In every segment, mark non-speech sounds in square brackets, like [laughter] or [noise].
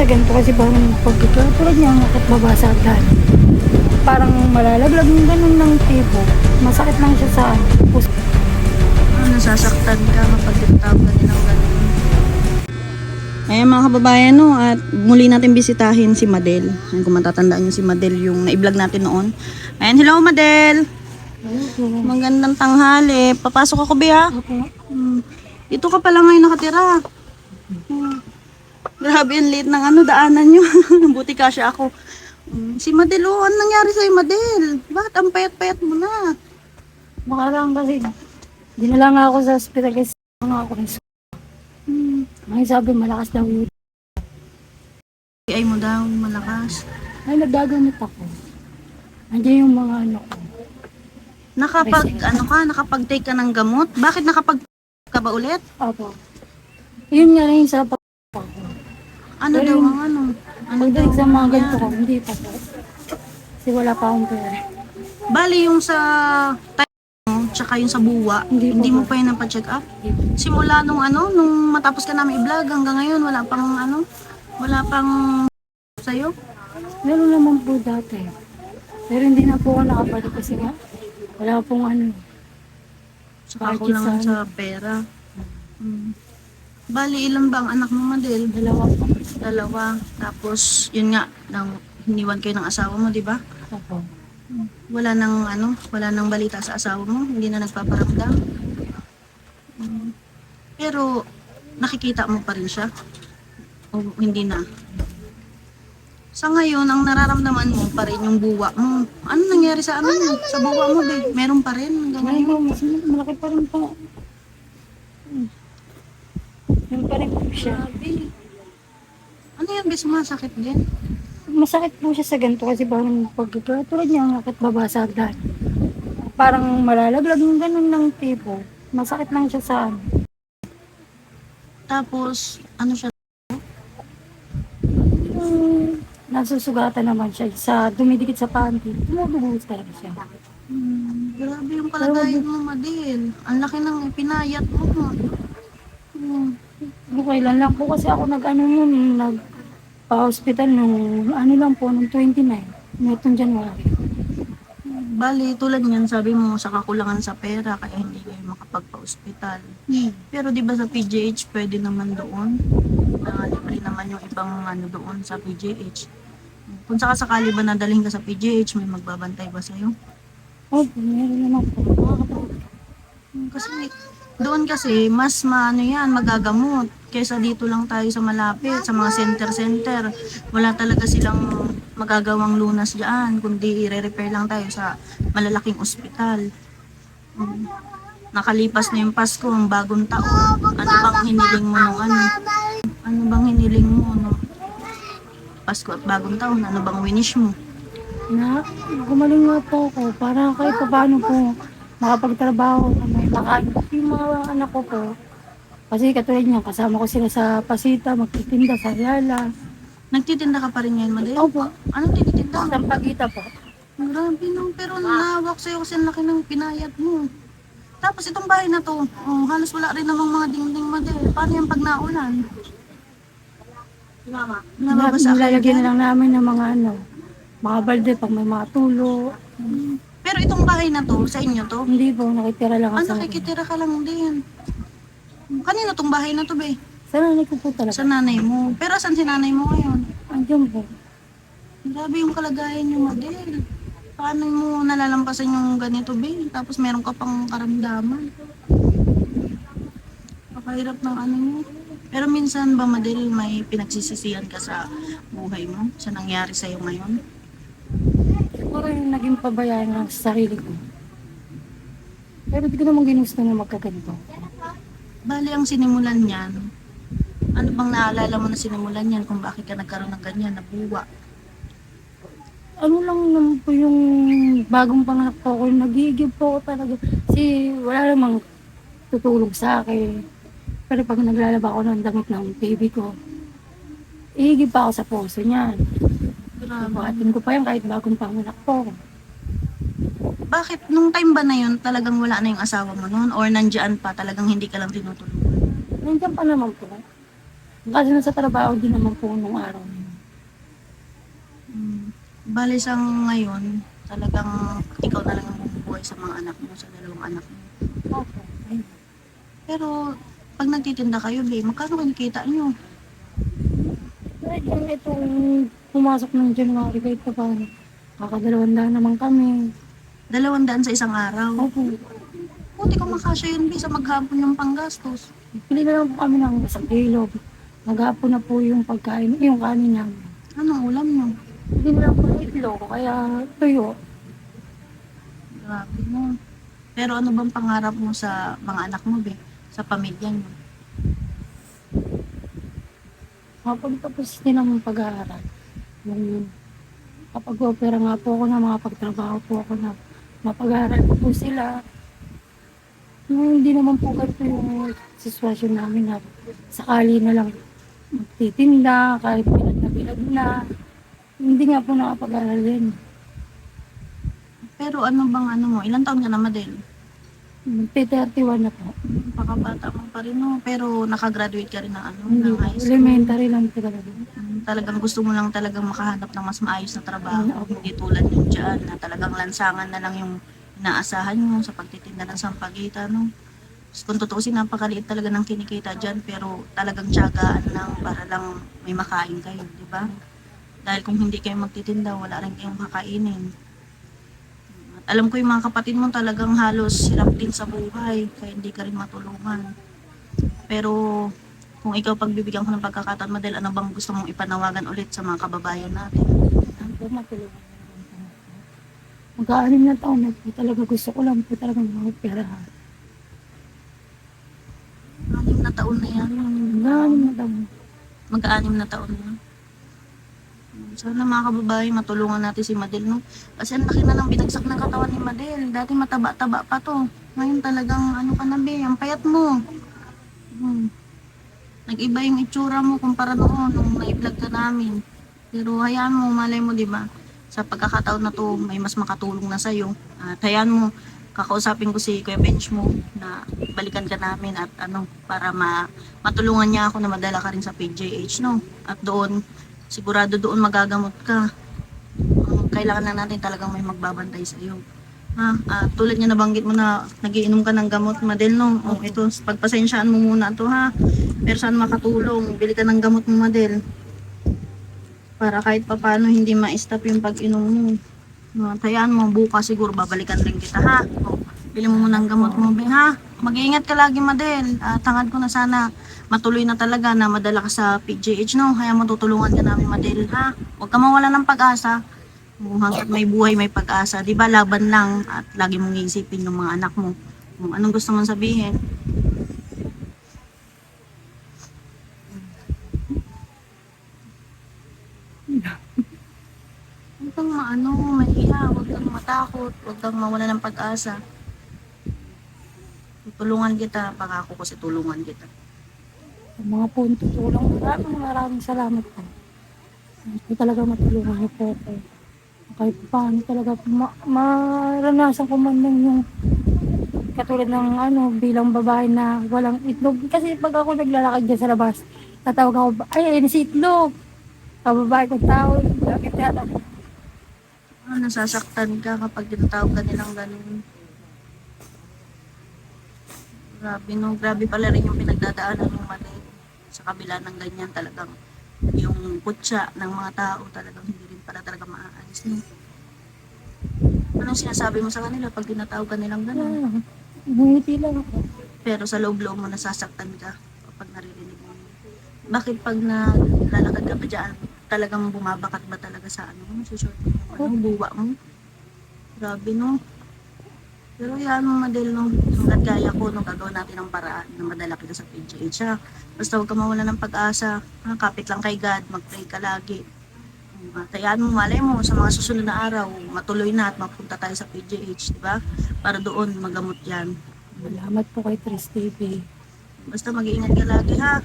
sa ganito kasi parang pagkita tulad niya ang akit baba sa agdan. Parang malalaglag yung ganun ng tipo. Masakit lang siya sa ano, puso. Ah, nasasaktan ka kapag tinatawag ka din ng ganun. Ayan mga kababayan, no, at muli natin bisitahin si Madel. Ayan, kung matatandaan niyo si Madel, yung na-vlog natin noon. Ayan, hello Madel! Magandang tanghali. Papasok ako, Bea. Opo. Hmm. Dito ka pala ngayon nakatira. Hmm. Grabe, ang liit ng ano, daanan nyo. [laughs] Buti ka siya ako. Hmm. Si Madel, oh, ano nangyari sa'yo, Madel? Bakit ang payat-payat mo na? Baka lang kasi dinala nga ako sa hospital kasi nga ako ng Hmm. May sabi malakas daw yun. Ay mo daw, malakas. Ay, naggagamit ako. Andiyan yung mga ano ko. Nakapag, Ay, ano ka, nakapag-take ka ng gamot? Bakit nakapag ka ba ulit? Opo. Yun nga rin sa pag Ano Pero daw ang ano? Ano Pagdating sa mga ganito ko, hindi pa po. Kasi wala pa akong pera. Bali yung sa tayo tsaka yung sa buwa, Hindi hindi, mo pa yun napacheck up? Simula nung ano, nung matapos ka namin i-vlog hanggang ngayon, wala pang ano, wala pang sa'yo? Meron naman po dati. Pero hindi na po ako nakabalik kasi nga. Wala pong ano. Saka Bakit kulangan sa- sa pera. Hmm. Bali, ilan ba ang anak mo, Madel? Dalawa po. Dalawa. Tapos, yun nga, nang hiniwan kayo ng asawa mo, di ba? Opo. Wala nang ano, wala nang balita sa asawa mo, hindi na nagpaparamdam. Mm. Pero nakikita mo pa rin siya. O hindi na. Sa ngayon, ang nararamdaman mo pa rin yung buwa mo. Ano nangyari sa ano mo? Sa buwa mo, be? Meron pa rin po, mas malaki pa rin po. Hmm. Yun pa rin po siya. Ano yan, be? Sumasakit din? Masakit po siya sa ganito kasi parang pagkita tulad niya akit baba sa agdan. Parang malalaglag yung ganun ng tipo. Masakit lang siya sa ano. Tapos, ano siya? Yung nasusugatan naman siya sa dumidikit sa panty. Tumudugos talaga siya. Hmm, grabe yung kalagayan mo, Madil. Ang laki ng ipinayat mo. Hmm. Okay lang lang po kasi ako nag-ano yun, nag pa-hospital nung ano lang po, nung 29, nitong January. Bali, tulad niyan, sabi mo sa kakulangan sa pera kaya hindi kayo makapagpa-ospital. Hmm. Pero di ba sa PGH pwede naman doon? Na libre naman yung ibang ano doon sa PGH. Kung sakasakali ba nadalhin ka sa PGH, may magbabantay ba sa'yo? Oh, meron naman po. Hmm, Kasi doon kasi mas maano yan, magagamot. Kaysa dito lang tayo sa malapit, sa mga center-center. Wala talaga silang magagawang lunas dyan, kundi i-repair lang tayo sa malalaking ospital. Mm. Nakalipas na yung Pasko, ang bagong taon. Ano bang hiniling mo nung ano? Ano bang hiniling mo nung Pasko at bagong taon? Ano bang winish mo? na gumaling nga po ako para kahit pa paano po makapagtrabaho na may makain yung mga anak ko po. Kasi katulad niya, kasama ko sila sa pasita, magtitinda sa Yala. Nagtitinda ka pa rin ngayon, Madel? Opo, Anong tinitinda? sa pagita po. Grabe no, pero nahawak sa'yo kasi ang laki ng pinayat mo. Tapos itong bahay na to, oh, halos wala rin namang mga dingding model. Paano yung pag naulan? Nababasa ka Nilalagyan na lang namin ng mga ano, mga balde pag may mga tulo. Pero itong bahay na to, sa inyo to, Hindi po, nakitira lang ako sa nakikitira ka lang din. Kanino tong bahay na to, be? Sa nanay ko po talaga. Sa nanay mo. Pero saan si nanay mo ngayon? Andiyan po. Grabe yung kalagayan niyo, model. Paano mo nalalampasan yung ganito, be? Tapos meron ka pang karamdaman. Pakahirap ng ano mo. Pero minsan ba, Madel, may pinagsisisihan ka sa buhay mo? Sa nangyari sa'yo ngayon? Siguro yung naging pabayaan sa sarili ko. Pero di ko naman ginusto na magkaganito. Bali, ang sinimulan niyan, ano bang naalala mo na sinimulan niyan kung bakit ka nagkaroon ng ganyan, nabuwa? ano lang naman po yung bagong panganak po ako, nagigib po ako talaga. Kasi wala namang tutulong sa akin. Pero pag naglalaba ako ng damit ng baby ko, ihigib pa ako sa puso niyan. Grabe. Buhatin ko pa yan kahit bagong panganak po. Bakit, nung time ba na yun, talagang wala na yung asawa mo noon? Or nandyan pa, talagang hindi ka lang tinutulungan? Nandiyan pa naman po. Kasi nasa trabaho din naman po nung araw na yun. Mm. Bale sa ngayon, talagang ikaw na lang ang bumubuhay sa mga anak mo, sa dalawang anak mo. Opo. ayun. Pero pag nagtitinda kayo, be, magkano kinikita nyo? Yung itong pumasok ng January kahit pa paano. Kakadalawang daan naman kami. Dalawang daan sa isang araw. Opo. Buti kung makasya yun, be, sa maghapon yung panggastos. Pili na lang po kami ng isang kilo. Maghapon na po yung pagkain, yung kanin namin. Anong ulam nyo? Hindi na lang po itlog, kaya tuyo. Grabe mo. Pero ano bang pangarap mo sa mga anak mo, be? Sa pamilya nyo? Kapag tapos din ang pag-aaral, yung kapag opera nga po ako na makapagtrabaho po ako na mapag-aaral ko po sila. Yung hindi naman po ganito yung sitwasyon namin na sakali na lang magtitinda, kahit pinag na pinag na. Hindi nga po nakapag-aaral din. Pero ano bang ano mo? Ilang taon ka na, Madel? Magti-31 na po. Pakabata mo pa rin, no? Pero nakagraduate ka rin ng ano, Hindi ng high school. Elementary lang talaga. Mm, Talagang gusto mo lang talagang makahanap ng mas maayos na trabaho. Oo. Hindi tulad yung dyan na talagang lansangan na lang yung inaasahan mo sa pagtitinda ng sampagita, no? Tapos kung tutuusin, napakaliit talaga ng kinikita dyan, pero talagang tiyagaan lang para lang may makain kayo, di ba? Dahil kung hindi kayo magtitinda, wala rin kayong kakainin. Alam ko yung mga kapatid mo talagang halos hirap din sa buhay, kaya hindi ka rin matulungan. Pero kung ikaw pagbibigyan ko ng pagkakataon, Madel, ano bang gusto mong ipanawagan ulit sa mga kababayan natin? Ano po matulungan. Mag-aanim na taon na po talaga gusto ko lang po talaga mag-operahan. Anim na taon na yan. Mag-aanim na taon. Mag-aanim na taon na. Sana mga kababayan, matulungan natin si Madel, no? Kasi ang laki na ng binagsak ng katawan ni Madel. Dati mataba-taba pa to. Ngayon talagang, ano ka na, be, ang payat mo. Hmm. Nag-iba yung itsura mo kumpara noon, nung na-vlog ka namin. Pero hayaan mo, malay mo, di ba? Sa pagkakataon na to, may mas makatulong na sa'yo. At hayaan mo, kakausapin ko si Kuya Bench mo na balikan ka namin at ano, para ma matulungan niya ako na madala ka rin sa PJH, no? At doon, sigurado doon magagamot ka. Ang kailangan lang natin talagang may magbabantay sa iyo. Ha? Ah, tulad niya nabanggit mo na nagiinom ka ng gamot, Madel, no? O, ito, pagpasensyaan mo muna to, ha? Pero saan makatulong? Bili ka ng gamot mo, Madel. Para kahit papano hindi ma-stop yung pag-inom mo. Uh, tayaan mo, bukas siguro babalikan rin kita, ha? O, bili mo muna ng gamot mo, be, ha? Mag-iingat ka lagi, Madel. Ah, tangad ko na sana matuloy na talaga na madala ka sa PJH, no? Kaya matutulungan ka namin, Madel, ha? Huwag ka mawala ng pag-asa. Hanggat may buhay, may pag-asa. Di ba, laban lang at lagi mong iisipin yung mga anak mo. Kung anong gusto mong sabihin. Huwag kang maano, mahiya, huwag kang matakot, huwag kang mawala ng pag-asa. Tutulungan kita, pangako ko si tulungan kita. Sa mga punto tulong, maraming maraming salamat po. Hindi talaga matulungan niyo po ako. Kahit paano talaga ma- maranasan ko man lang yung katulad ng ano, bilang babae na walang itlog. Kasi pag ako naglalakad dyan sa labas, tatawag ako, ay, ayun si itlog. Kababae ko tao, bakit yata Ah, nasasaktan ka kapag tinatawag ka nilang ganun. Grabe no, grabe pala rin yung pinagdadaanan ng mali. Sa kabila ng ganyan talagang yung kutsa ng mga tao talagang hindi rin pala talaga maaalis. No? Anong sinasabi mo sa kanila pag tinatawag ka nilang ganun? Ah, Ngumiti lang ako. Pero sa loob-loob mo nasasaktan ka kapag naririnig mo. Bakit pag nalalakad ka ba dyan, talagang bumabakat ba talaga sa ano mo? Susort mo yung ano, buwa mo? Grabe no. Pero yan mo Madel no, hanggat kaya ko no, gagawin natin ang paraan na madala kita sa PGH ha. Basta huwag ka mawala ng pag-asa, ha? kapit lang kay God, mag-pray ka lagi. Uh, Tayaan mo, malay mo, sa mga susunod na araw, matuloy na at mapunta tayo sa PGH, di ba? Para doon magamot yan. Salamat po kay Tris TV. Basta mag-iingat ka lagi ha.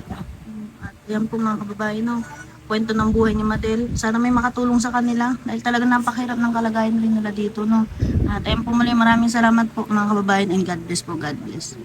At yan po mga kababayan, no, kwento ng buhay ni Madel. Sana may makatulong sa kanila dahil talagang napakahirap ng kalagayan rin nila dito. No? At ayun po muli, maraming salamat po mga kababayan and God bless po, God bless.